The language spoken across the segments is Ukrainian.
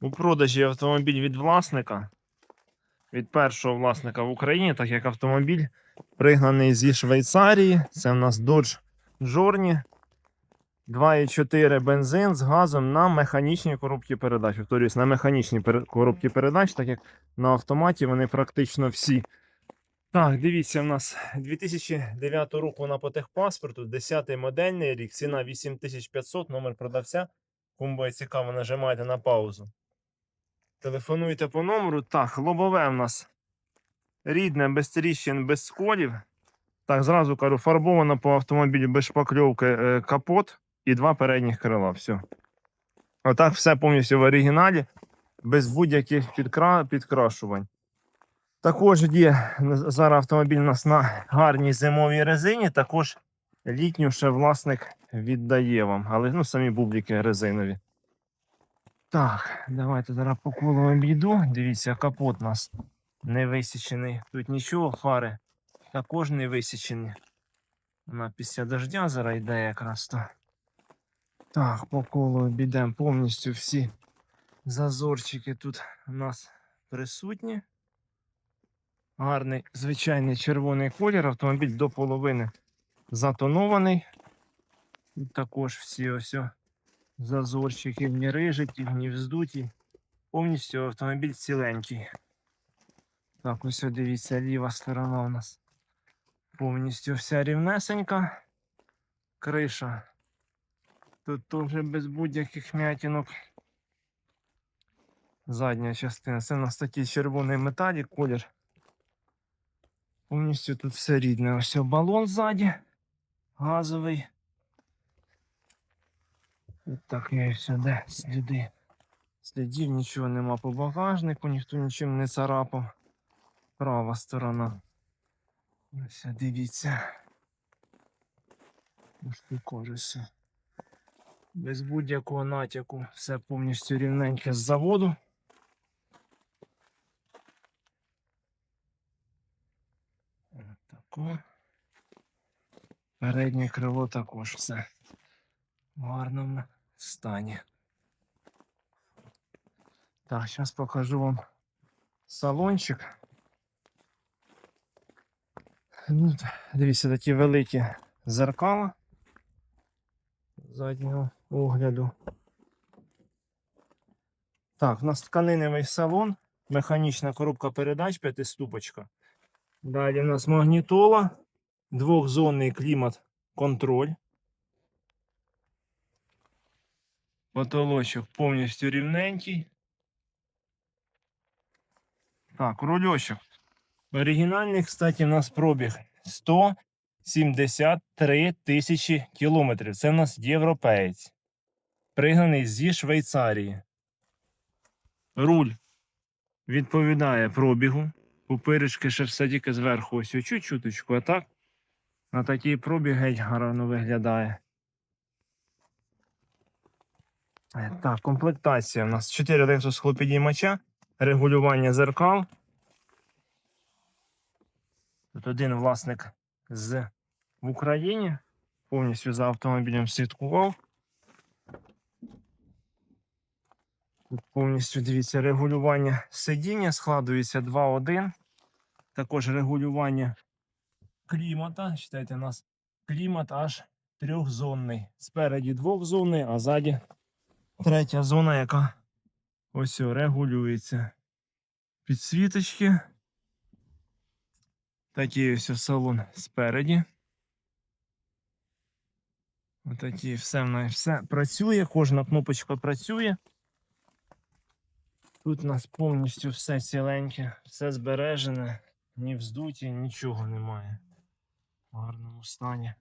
У продажі автомобіль від власника, від першого власника в Україні, так як автомобіль пригнаний зі Швейцарії. Це в нас Dodge Journey 2,4 бензин з газом на механічній коробці передач. Повторюсь, на механічній коробці передач, так як на автоматі вони практично всі. Так, дивіться, в нас 2009 року на по техпаспорту, 10 модельний рік, ціна 8500, номер продавця. Кому буде цікаво, нажимайте на паузу. Телефонуйте по номеру. Так, лобове в нас рідне, без тріщин, без сколів. Так, зразу кажу, фарбовано по автомобілю без шпакльовки е, капот і два передніх крила. Все. Отак все повністю в оригіналі, без будь-яких підкра... підкрашувань. Також є зараз автомобіль у нас на гарній зимовій резині. Також літню ще власник віддає вам, але ну, самі бубліки резинові. Так, давайте зараз по колу обійду. Дивіться, капот у нас не висічений. Тут нічого, фари також не висічені. Вона після дождя зараз йде якраз то. Так, по колу обійдемо повністю всі зазорчики тут у нас присутні. Гарний звичайний червоний колір. Автомобіль до половини затонований. Тут також всі ось зазорчики ні рижиті, ні вздуті. Повністю автомобіль ціленький. Так, ось дивіться, ліва сторона у нас повністю вся рівнесенька. Криша. Тут теж без будь-яких м'ятінок. Задня частина. Це у нас такий червоний металік, колір. Повністю тут все рідне. Ось балон ззаді. Газовий. Так я сюди сліди. Слідів нічого нема по багажнику, ніхто нічим не царапав. Права сторона. Ось дивіться. Тут. Без будь-якого натяку. Все повністю рівненьке з заводу. Тако. Переднє крило також все в гарному стані. Так, зараз покажу вам салончик. Ну, дивіться, такі великі зеркала заднього огляду. Так, у нас тканиневий салон, механічна коробка передач, п'ятиступочка. Далі у нас магнітола, двохзонний клімат контроль. Потолочок повністю рівненький. Так, рульочок. Оригінальний, кстати, у нас пробіг 173 тисячі кілометрів. Це у нас європеєць. Пригнаний зі Швейцарії. Руль відповідає пробігу. Пупиришки тільки зверху ось чуть чуточку, а так на такий пробіг геть гарно виглядає. Так, комплектація. У нас 4 електросхлопідіймача, регулювання зеркал. Тут один власник з в Україні. Повністю за автомобілем слідкував. Тут повністю дивіться регулювання сидіння, складується 2.1. Також регулювання клімата. Читайте, у нас клімат аж трьохзонний. Спереді двохзонний, а ззаді третя зона, яка ось регулюється. Підсвіточки. Такий ось салон спереді. Отакі все в нас все працює, кожна кнопочка працює. Тут у нас повністю все ціленьке, все збережене, ні вздуті, нічого немає. В гарному стані.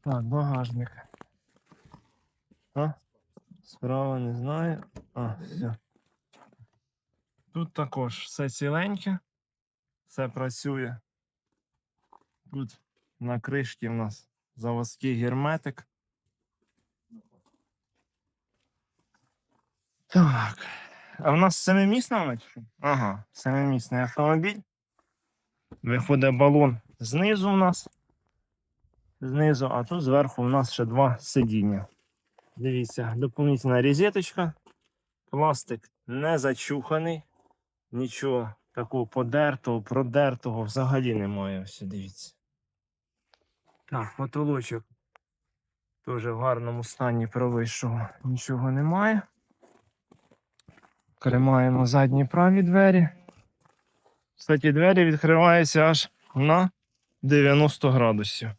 Так, багажник. А? Справа не знаю. А, все. Тут також все ціленьке, все працює. Тут на кришці в нас заводський герметик. Так. А в нас семимісна? Ага, семимісний автомобіль. Виходить балон знизу у нас. Знизу, а тут зверху у нас ще два сидіння. Дивіться, доповнительна розеточка. Пластик не зачуханий, нічого такого подертого, продертого взагалі немає. Ось дивіться. Так, потолочок теж в гарному стані провищого нічого немає. Кремаємо задні праві двері. Кстати, двері відкриваються аж на 90 градусів.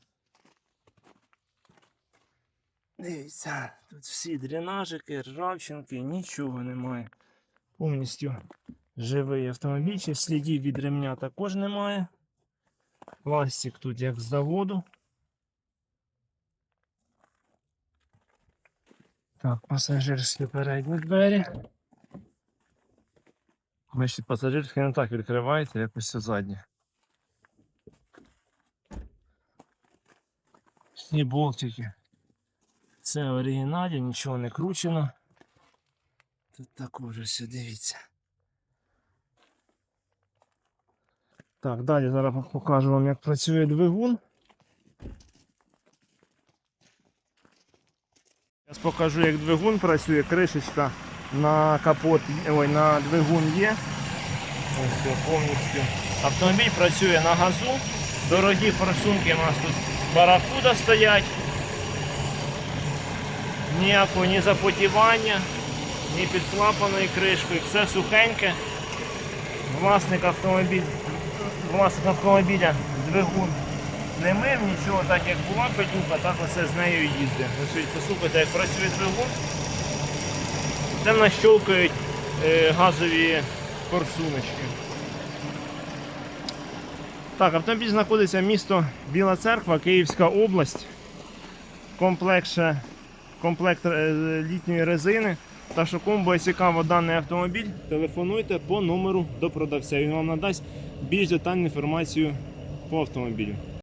Дивіться, тут всі дренажики, ржавчинки, нічого немає. Повністю живий автомобіль, слідів від ремня також немає. Пластик тут як з заводу. Так, пасажирські передні двері. Значить, пасажирські не так відкривається, якось все заднє. Всі болтики. Це оригіналі, нічого не кручено. Тут також все дивіться. Так, далі зараз покажу вам, як працює двигун. Зараз покажу, як двигун працює. Кришечка на капот, ой, на двигун є. Ось все, повністю. Автомобіль працює на газу. Дорогі форсунки у нас тут баракуда стоять. Ніякого ні запотівання, ні під клапаною кришкою. Все сухеньке. Власник автомобіль, власник автомобіля двигун не мив нічого, так як була пилюка, так оце з нею їздить. Ось послухайте, як працює двигун. Це в нас щолкають е, газові форсуночки. Так, автомобіль знаходиться місто Біла Церква, Київська область. Комплект ще комплект е, літньої резини. Та що комбо цікаво даний автомобіль, телефонуйте по номеру до продавця. Він вам надасть більш детальну інформацію по автомобілю.